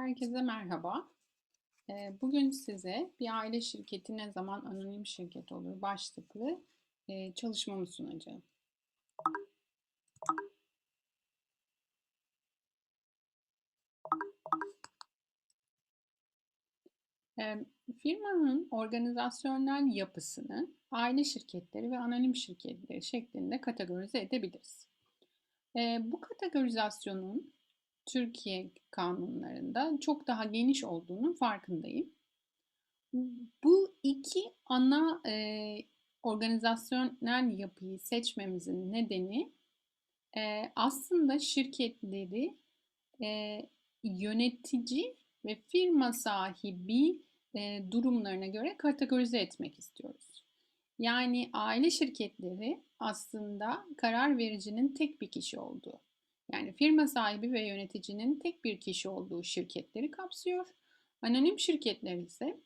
Herkese merhaba. Ee, Bugün size bir aile şirketi ne zaman anonim şirket olur başlıklı e, çalışmamı sunacağım. Ee, Firmanın organizasyonel yapısını aile şirketleri ve anonim şirketleri şeklinde kategorize edebiliriz. Ee, Bu kategorizasyonun Türkiye kanunlarında çok daha geniş olduğunun farkındayım. Bu iki ana e, organizasyonel yapıyı seçmemizin nedeni e, aslında şirketleri e, yönetici ve firma sahibi e, durumlarına göre kategorize etmek istiyoruz. Yani aile şirketleri aslında karar vericinin tek bir kişi olduğu yani firma sahibi ve yöneticinin tek bir kişi olduğu şirketleri kapsıyor. Anonim şirketler ise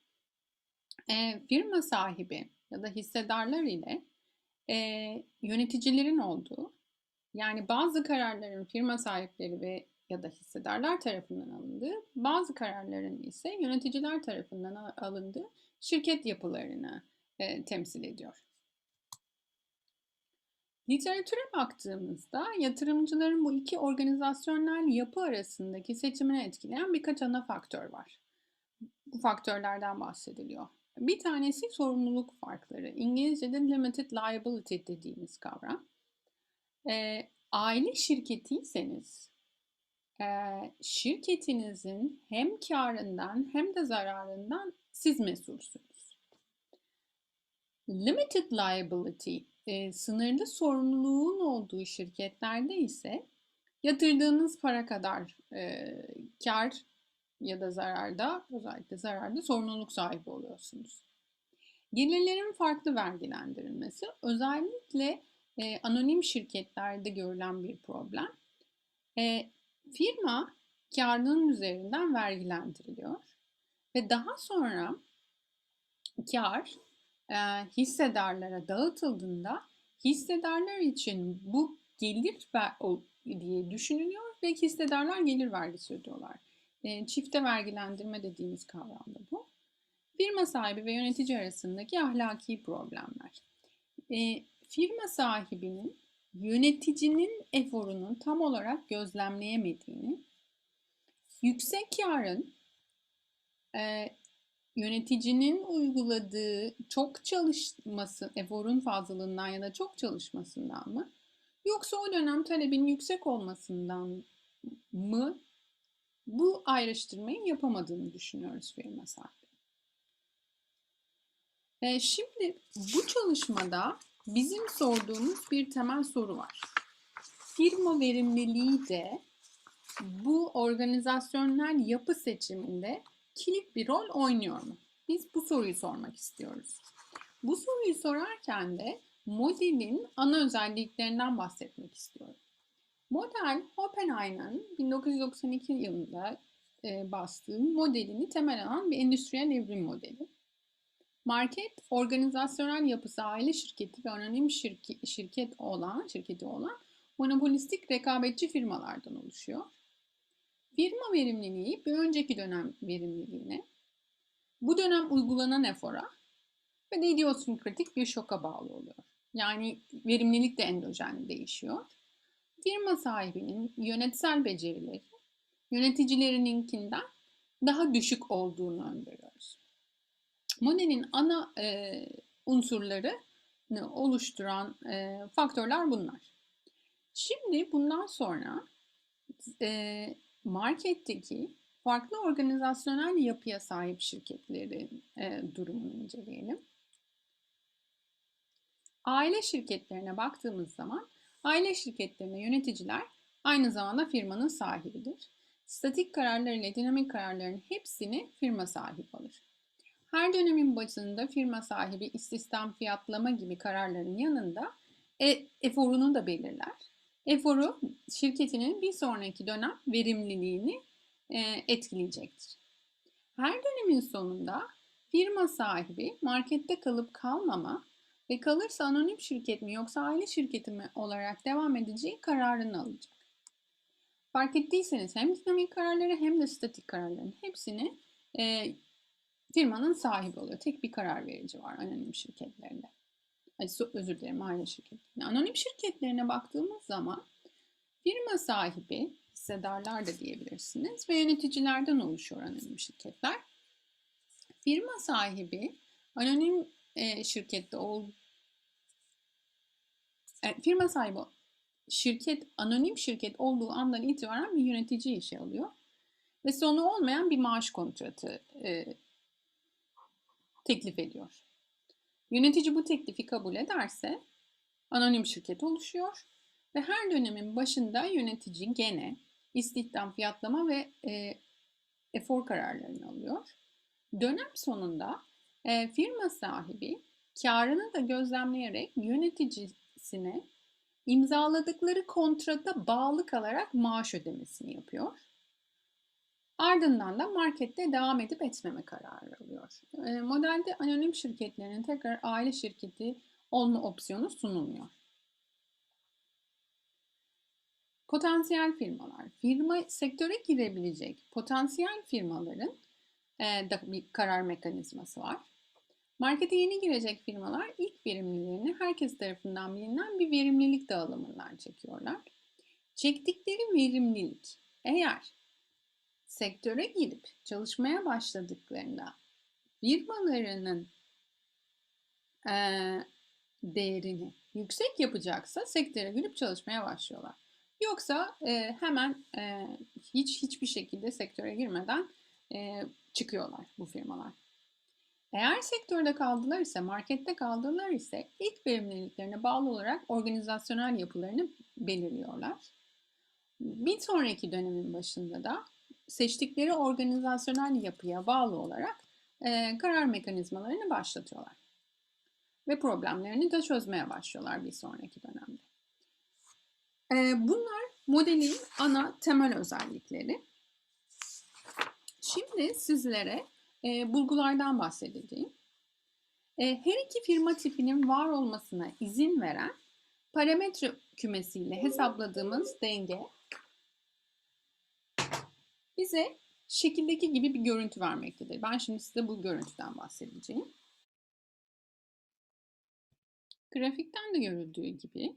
e, firma sahibi ya da hissedarlar ile e, yöneticilerin olduğu, yani bazı kararların firma sahipleri ve ya da hissedarlar tarafından alındığı, bazı kararların ise yöneticiler tarafından alındığı şirket yapılarını e, temsil ediyor. Literatüre baktığımızda yatırımcıların bu iki organizasyonel yapı arasındaki seçimini etkileyen birkaç ana faktör var. Bu faktörlerden bahsediliyor. Bir tanesi sorumluluk farkları. İngilizce'de limited liability dediğimiz kavram. E, aile şirketiyseniz e, şirketinizin hem karından hem de zararından siz mesulsünüz. Limited liability e, sınırlı sorumluluğun olduğu şirketlerde ise yatırdığınız para kadar e, kar ya da zararda özellikle zararda sorumluluk sahibi oluyorsunuz. Gelirlerin farklı vergilendirilmesi özellikle e, anonim şirketlerde görülen bir problem. E, firma karının üzerinden vergilendiriliyor ve daha sonra kar e, hissedarlara dağıtıldığında hissedarlar için bu gelir diye düşünülüyor ve hissedarlar gelir vergisi ödüyorlar. E, çifte vergilendirme dediğimiz kavramda bu. Firma sahibi ve yönetici arasındaki ahlaki problemler. E, firma sahibinin yöneticinin eforunu tam olarak gözlemleyemediğini, yüksek karın e, yöneticinin uyguladığı çok çalışması, eforun fazlalığından ya da çok çalışmasından mı? Yoksa o dönem talebin yüksek olmasından mı? Bu ayrıştırmayı yapamadığını düşünüyoruz firma sahibi. E şimdi bu çalışmada bizim sorduğumuz bir temel soru var. Firma verimliliği de bu organizasyonel yapı seçiminde kilit bir rol oynuyor mu? Biz bu soruyu sormak istiyoruz. Bu soruyu sorarken de modelin ana özelliklerinden bahsetmek istiyorum. Model Oppenheimer'ın 1992 yılında e, bastığı modelini temel alan bir endüstriyel evrim modeli. Market, organizasyonel yapısı aile şirketi ve anonim şirki, şirket olan, şirketi olan monopolistik rekabetçi firmalardan oluşuyor. Firma verimliliği bir önceki dönem verimliliğine, bu dönem uygulanan efora ve de idiosinkratik bir şoka bağlı oluyor. Yani verimlilik de endojen değişiyor. Firma sahibinin yönetsel becerileri yöneticilerininkinden daha düşük olduğunu öngörüyoruz. Modelin ana e, unsurlarını oluşturan e, faktörler bunlar. Şimdi bundan sonra e, marketteki farklı organizasyonel yapıya sahip şirketlerin e, durumunu inceleyelim. Aile şirketlerine baktığımız zaman aile şirketlerine yöneticiler aynı zamanda firmanın sahibidir. Statik kararlar ile dinamik kararların hepsini firma sahip alır. Her dönemin başında firma sahibi istihdam fiyatlama gibi kararların yanında e, eforunu da belirler eforu şirketinin bir sonraki dönem verimliliğini e, etkileyecektir. Her dönemin sonunda firma sahibi markette kalıp kalmama ve kalırsa anonim şirket mi yoksa aile şirketi mi olarak devam edeceği kararını alacak. Fark ettiyseniz hem dinamik kararları hem de statik kararların hepsini e, firmanın sahibi oluyor. Tek bir karar verici var anonim şirketlerinde. Ay, özür dilerim aile şirketlerinde. Anonim şirketlerine baktığımız zaman firma sahibi, hissedarlar da diyebilirsiniz ve yöneticilerden oluşuyor anonim şirketler. Firma sahibi anonim e, şirkette ol, e, firma sahibi şirket anonim şirket olduğu andan itibaren bir yönetici işe alıyor ve sonu olmayan bir maaş kontratı e, teklif ediyor. Yönetici bu teklifi kabul ederse anonim şirket oluşuyor ve her dönemin başında yönetici gene istihdam, fiyatlama ve e, efor kararlarını alıyor. Dönem sonunda e, firma sahibi karını da gözlemleyerek yöneticisine imzaladıkları kontrata bağlı kalarak maaş ödemesini yapıyor. Ardından da markette devam edip etmeme kararı alıyor. E, modelde anonim şirketlerin tekrar aile şirketi olma opsiyonu sunulmuyor. Potansiyel firmalar. Firma sektöre girebilecek potansiyel firmaların e, da bir karar mekanizması var. Markete yeni girecek firmalar ilk verimlilerini herkes tarafından bilinen bir verimlilik dağılımından çekiyorlar. Çektikleri verimlilik eğer sektöre girip çalışmaya başladıklarında firmalarının e, değerini yüksek yapacaksa sektöre girip çalışmaya başlıyorlar. Yoksa e, hemen e, hiç hiçbir şekilde sektöre girmeden e, çıkıyorlar bu firmalar. Eğer sektörde kaldılar ise, markette kaldılar ise ilk verimliliklerine bağlı olarak organizasyonel yapılarını belirliyorlar. Bir sonraki dönemin başında da seçtikleri organizasyonel yapıya bağlı olarak e, karar mekanizmalarını başlatıyorlar. Ve problemlerini de çözmeye başlıyorlar bir sonraki dönemde. E, bunlar modelin ana temel özellikleri. Şimdi sizlere e, bulgulardan bahsedeceğim. E, her iki firma tipinin var olmasına izin veren parametre kümesiyle hesapladığımız denge bize şekildeki gibi bir görüntü vermektedir. Ben şimdi size bu görüntüden bahsedeceğim. Grafikten de görüldüğü gibi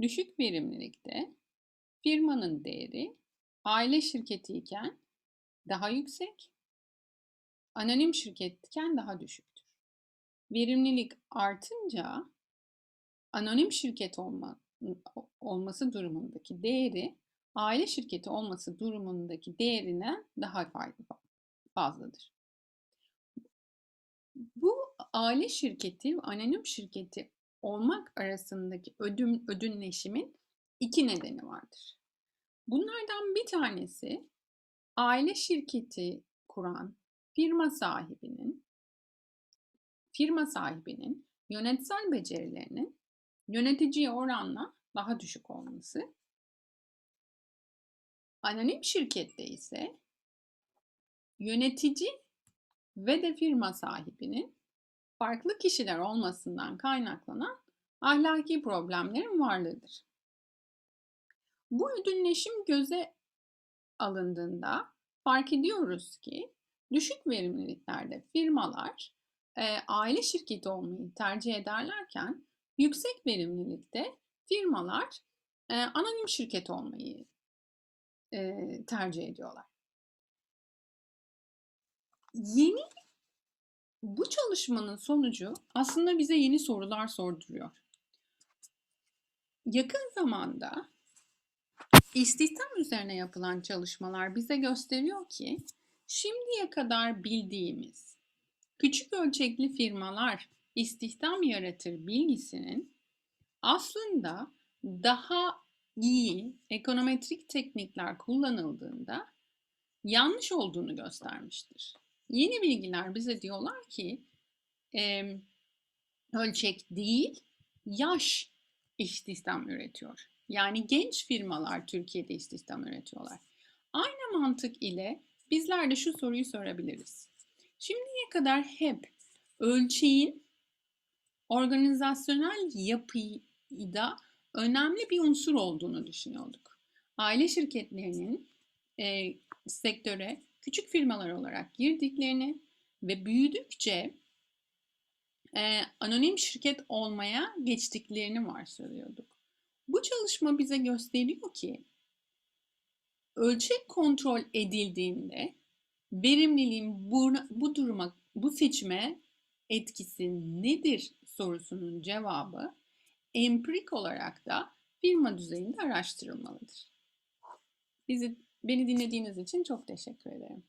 düşük verimlilikte firmanın değeri aile şirketi iken daha yüksek, anonim şirketken daha düşüktür. Verimlilik artınca anonim şirket olma, olması durumundaki değeri aile şirketi olması durumundaki değerine daha fazladır. Bu aile şirketi anonim şirketi olmak arasındaki ödün, ödünleşimin iki nedeni vardır. Bunlardan bir tanesi aile şirketi kuran firma sahibinin firma sahibinin yönetsel becerilerinin yöneticiye oranla daha düşük olması. Anonim şirkette ise yönetici ve de firma sahibinin farklı kişiler olmasından kaynaklanan ahlaki problemlerin varlığıdır. Bu ödünleşim göze alındığında fark ediyoruz ki düşük verimliliklerde firmalar e, aile şirketi olmayı tercih ederlerken yüksek verimlilikte firmalar e, anonim şirket olmayı e, tercih ediyorlar. Yeni bu çalışmanın sonucu aslında bize yeni sorular sorduruyor. Yakın zamanda istihdam üzerine yapılan çalışmalar bize gösteriyor ki şimdiye kadar bildiğimiz küçük ölçekli firmalar istihdam yaratır bilgisinin aslında daha iyi ekonometrik teknikler kullanıldığında yanlış olduğunu göstermiştir. Yeni bilgiler bize diyorlar ki e, ölçek değil, yaş istihdam üretiyor. Yani genç firmalar Türkiye'de istihdam üretiyorlar. Aynı mantık ile bizler de şu soruyu sorabiliriz. Şimdiye kadar hep ölçeğin organizasyonel yapıyı da önemli bir unsur olduğunu düşünüyorduk. aile şirketlerinin e, sektöre küçük firmalar olarak girdiklerini ve büyüdükçe e, anonim şirket olmaya geçtiklerini varsayıyorduk. Bu çalışma bize gösteriyor ki ölçek kontrol edildiğinde verimliliğin bu, bu duruma, bu seçime etkisi nedir sorusunun cevabı empirik olarak da firma düzeyinde araştırılmalıdır. Bizi beni dinlediğiniz için çok teşekkür ederim.